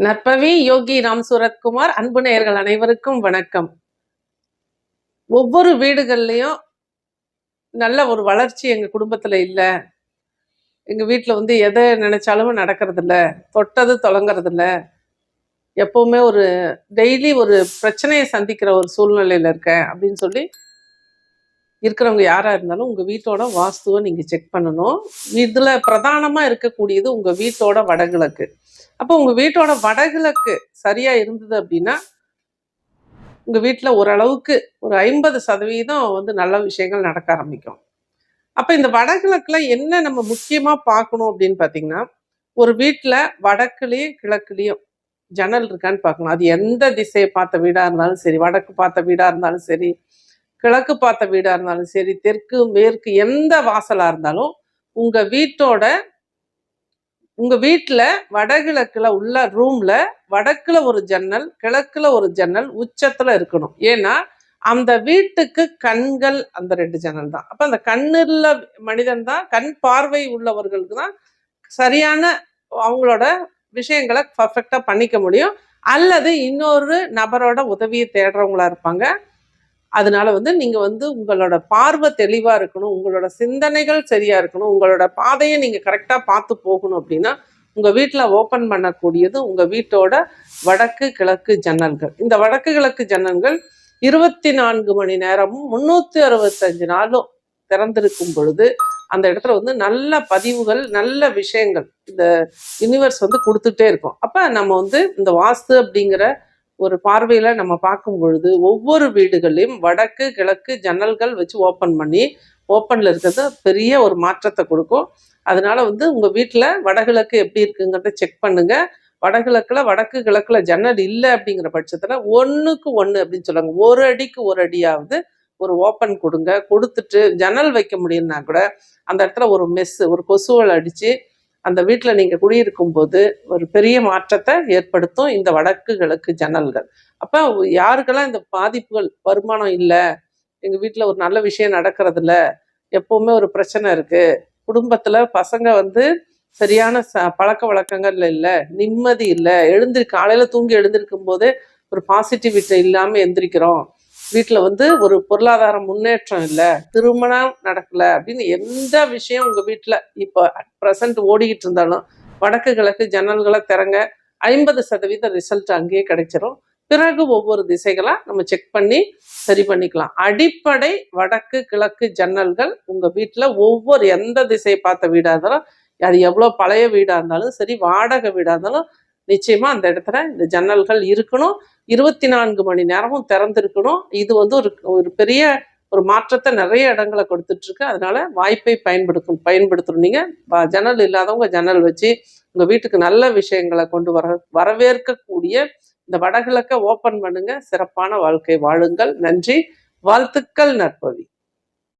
நற்பவி யோகி ராம் சூரத்குமார் அன்பு நேயர்கள் அனைவருக்கும் வணக்கம். ஒவ்வொரு வீடுகள்லையும் நல்ல ஒரு வளர்ச்சி எங்கள் குடும்பத்துல இல்லை. எங்க வீட்டில் வந்து எதை நினைச்சாலும் நடக்கிறதில்ல. தொட்டது தொடங்குறது எப்போவுமே ஒரு டெய்லி ஒரு பிரச்சனையை சந்திக்கிற ஒரு சூழ்நிலையில இருக்கேன் அப்படின்னு சொல்லி இருக்கிறவங்க யாரா இருந்தாலும் உங்க வீட்டோட வாஸ்துவை நீங்க செக் பண்ணணும். இதுல பிரதானமா இருக்கக்கூடியது உங்க வீட்டோட வடகிழக்கு. அப்போ உங்க வீட்டோட வடகிழக்கு சரியா இருந்தது அப்படின்னா உங்க வீட்டில் ஓரளவுக்கு ஒரு ஐம்பது சதவீதம் வந்து நல்ல விஷயங்கள் நடக்க ஆரம்பிக்கும். அப்போ இந்த வடகிழக்குல என்ன நம்ம முக்கியமா பார்க்கணும் அப்படின்னு பார்த்தீங்கன்னா ஒரு வீட்டில் வடக்குலேயும் கிழக்குலேயும் ஜன்னல் இருக்கான்னு பார்க்கணும். அது எந்த திசையை பார்த்த வீடா இருந்தாலும் சரி வடக்கு பார்த்த வீடா இருந்தாலும் சரி கிழக்கு பார்த்த வீடாக இருந்தாலும் சரி தெற்கு மேற்கு எந்த வாசலாக இருந்தாலும் உங்கள் வீட்டோட உங்கள் வீட்டில் வடகிழக்கில் உள்ள ரூமில் வடக்கில் ஒரு ஜன்னல் கிழக்கில் ஒரு ஜன்னல் உச்சத்தில் இருக்கணும். ஏன்னா அந்த வீட்டுக்கு கண்கள் அந்த ரெண்டு ஜன்னல் தான். அப்போ அந்த கண்ணுள்ள மனிதன் தான் கண் பார்வை உள்ளவர்களுக்கு தான் சரியான அவங்களோட விஷயங்களை பர்ஃபெக்டாக பண்ணிக்க முடியும். அல்லது இன்னொரு நபரோட உதவியை தேடுறவங்களா இருப்பாங்க. அதனால வந்து நீங்க வந்து உங்களோட பார்வை தெளிவா இருக்கணும் உங்களோட சிந்தனைகள் சரியா இருக்கணும் உங்களோட பாதையை நீங்க கரெக்டா பார்த்து போகணும் அப்படின்னா உங்க வீட்டுல ஓபன் பண்ணக்கூடியது உங்க வீட்டோட வடக்கு கிழக்கு ஜன்னல்கள். இந்த வடக்கு கிழக்கு ஜன்னல்கள் இருபத்தி நான்கு மணி நேரமும் முன்னூத்தி அறுபத்தஞ்சு நாளும் திறந்திருக்கும் பொழுது அந்த இடத்துல வந்து நல்ல பதிவுகள் நல்ல விஷயங்கள் இந்த யூனிவர்ஸ் வந்து கொடுத்துட்டே இருக்கும். அப்ப நம்ம வந்து இந்த வாஸ்து அப்படிங்கிற ஒரு பார்வையில் நம்ம பார்க்கும் பொழுது ஒவ்வொரு வீடுகளையும் வடக்கு கிழக்கு ஜன்னல்கள் வச்சு ஓப்பன் பண்ணி ஓப்பனில் இருக்கிறது பெரிய ஒரு மாற்றத்தை கொடுக்கும். அதனால வந்து உங்கள் வீட்டில் வடகிழக்கு எப்படி இருக்குங்கிறத செக் பண்ணுங்க. வடகிழக்கில் வடக்கு கிழக்கில் ஜன்னல் இல்லை அப்படிங்கிற பட்சத்தில் ஒன்றுக்கு ஒன்று அப்படின்னு சொல்லுவாங்க. ஒரு அடிக்கு ஒரு அடியாவது ஒரு ஓப்பன் கொடுங்க. கொடுத்துட்டு ஜன்னல் வைக்க முடியும்னா கூட அந்த இடத்துல ஒரு மெஸ்ஸு ஒரு கொசுவல் அடித்து அந்த வீட்டில் நீங்கள் குடியிருக்கும் போது ஒரு பெரிய மாற்றத்தை ஏற்படுத்தும் இந்த வடக்கு கிழக்கு ஜன்னல்கள். அப்போ யாருக்கெல்லாம் இந்த பாதிப்புகள் வருமானம் இல்லை எங்கள் வீட்டில் ஒரு நல்ல விஷயம் நடக்கிறதில்ல எப்போவுமே ஒரு பிரச்சனை இருக்குது குடும்பத்தில் பசங்க வந்து சரியான ச பழக்க வழக்கங்கள் இல்லை நிம்மதி இல்லை எழுந்திரு காலையில் தூங்கி எழுந்திருக்கும் போதே ஒரு பாசிட்டிவிட்டி இல்லாமல் எந்திரிக்கிறோம். வீட்டில் வந்து ஒரு பொருளாதார முன்னேற்றம் இல்லை திருமணம் நடக்கல அப்படின்னு எந்த விஷயம் உங்கள் வீட்டில் இப்போ அட் ப்ரெசண்ட் ஓடிக்கிட்டு இருந்தாலும் வடக்கு கிழக்கு ஜன்னல்களை திறங்க ஐம்பது சதவீத ரிசல்ட் அங்கேயே கிடைச்சிரும். பிறகு ஒவ்வொரு திசைகளாக நம்ம செக் பண்ணி சரி பண்ணிக்கலாம். அடிப்படை வடக்கு கிழக்கு ஜன்னல்கள் உங்கள் வீட்டில் ஒவ்வொரு எந்த திசையை பார்த்த வீடாக இருந்தாலும் அது எவ்வளோ பழைய வீடாக இருந்தாலும் சரி வாடகை வீடாக இருந்தாலும் நிச்சயமாக அந்த இடத்துல இந்த ஜன்னல்கள் இருக்கணும். இருபத்தி நான்கு மணி நேரமும் திறந்திருக்கணும். இது வந்து ஒரு ஒரு பெரிய ஒரு மாற்றத்தை நிறைய இடங்களை கொடுத்துட்ருக்கு. அதனால் அதனால வாய்ப்பை பயன்படுத்தும் பயன்படுத்தணும். நீங்கள் வ- ஜன்னல் இல்லாதவங்க ஜன்னல் வச்சு உங்கள் வீட்டுக்கு நல்ல விஷயங்களை கொண்டு வர வரவேற்கக்கூடிய இந்த வடகிழக்க ஓப்பன் பண்ணுங்க. சிறப்பான வாழ்க்கை வாழுங்கள். நன்றி. வாழ்த்துக்கள் நற்பவி.